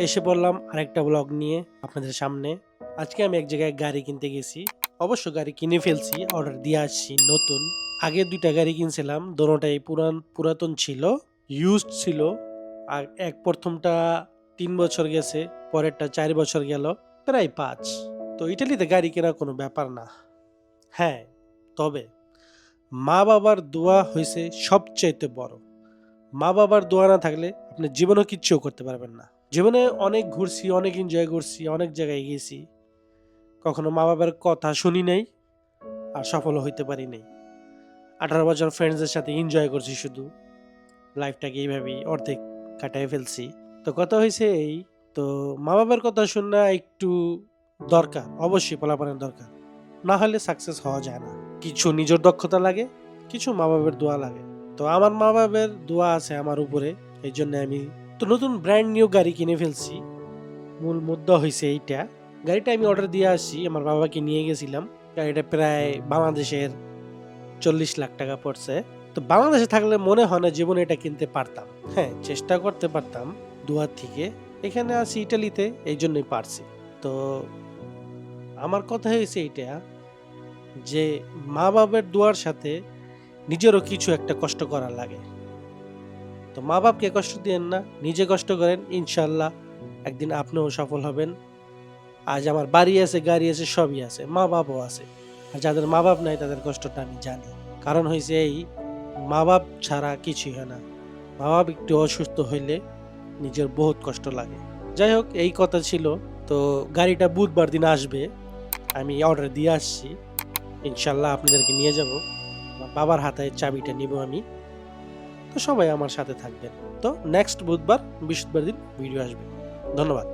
এসে পড়লাম আরেকটা ব্লগ নিয়ে আপনাদের সামনে। আজকে আমি এক জায়গায় গাড়ি কিনতে গেছি। অবশ্য গাড়ি কিনে ফেলছি অর্ডার দিয়ে আসছি, নতুন। আগে দুইটা গাড়ি কিনছিলাম, দোনোটাই পুরান, পুরাতন ছিল ইউজড ছিল। আর এক প্রথমটা তিন বছর গেছে, পরেরটা চার বছর গেল, প্রায় পাঁচ। তো ইটালিতে গাড়ি কেনা কোনো ব্যাপার না। হ্যাঁ তবে মা বাবার দোয়া হয়েছে সবচাইতে বড়। মা বাবার দোয়া না থাকলে আপনি জীবনেও কিচ্ছু করতে পারবেন না। জীবনে অনেক ঘুরছি, অনেক এনজয় করছি, অনেক জায়গায় গেছি কখনো মা বাবার কথা শুনি নাই আর সফল হইতে পারি নাই। আঠারো বছর ফ্রেন্ডসদের সাথে এনজয় করছি শুধু। লাইফটাকে এইভাবেই অর্ধেক কাটায় ফেলছি। তো কথা হয়েছে এই, তো মা বাবার কথা শোনা একটু দরকার, অবশ্যই পলাপানের দরকার। না হলে সাকসেস হওয়া যায় না। কিছু নিজের দক্ষতা লাগে, কিছু মা বাবার দোয়া লাগে। তো আমার মা বাবার দোয়া আছে আমার উপরে, এই জন্য আমি তো নতুন ব্র্যান্ড নিউ গাড়ি কিনে ফেলছি। মূল মুদ্রা হয়েছে এইটা। গাড়িটা আমি অর্ডার দিয়ে আসছি, আমার বাবাকে নিয়ে গেছিলাম। গাড়িটা প্রায় বাংলাদেশের চল্লিশ লাখ টাকা পড়ছে। তো বাংলাদেশে থাকলে মনে হয় না জীবনে এটা কিনতে পারতাম। হ্যাঁ চেষ্টা করতে পারতাম দুয়ার থেকে। এখানে আছি ইটালিতে, এই জন্যই পারছি। তো আমার কথা হয়েছে এইটা যে মা বাবার দোয়ার সাথে নিজেরও কিছু একটা কষ্ট করার লাগে। তো মা বাপকে কষ্ট দিয়েন না, নিজে কষ্ট করেন, ইনশাল্লাহ। একদিন আপনিও সফল হবেন। আজ আমার বাড়ি আছে, গাড়ি আছে, সবই আছে, মা বাপও আছে। আর যাদের মা বাপ নাই, তাদের কষ্টটা আমি জানি। কারণ হয়েছে এই, মা বাপ ছাড়া কিছুই হয় না। মা বাপ একটু অসুস্থ হইলে নিজের বহুত কষ্ট লাগে। যাই হোক, এই কথা ছিল। তো গাড়িটা বুধবার দিন আসবে। আমি অর্ডার দিয়ে আসছি। ইনশাল্লাহ আপনাদেরকে নিয়ে যাব। বাবার হাতে চাবিটা নিব আমি। তো সবাই আমার সাথে থাকবেন। তো নেক্সট বুধবার বৃহস্পতিবার দিন ভিডিও আসবে। ধন্যবাদ।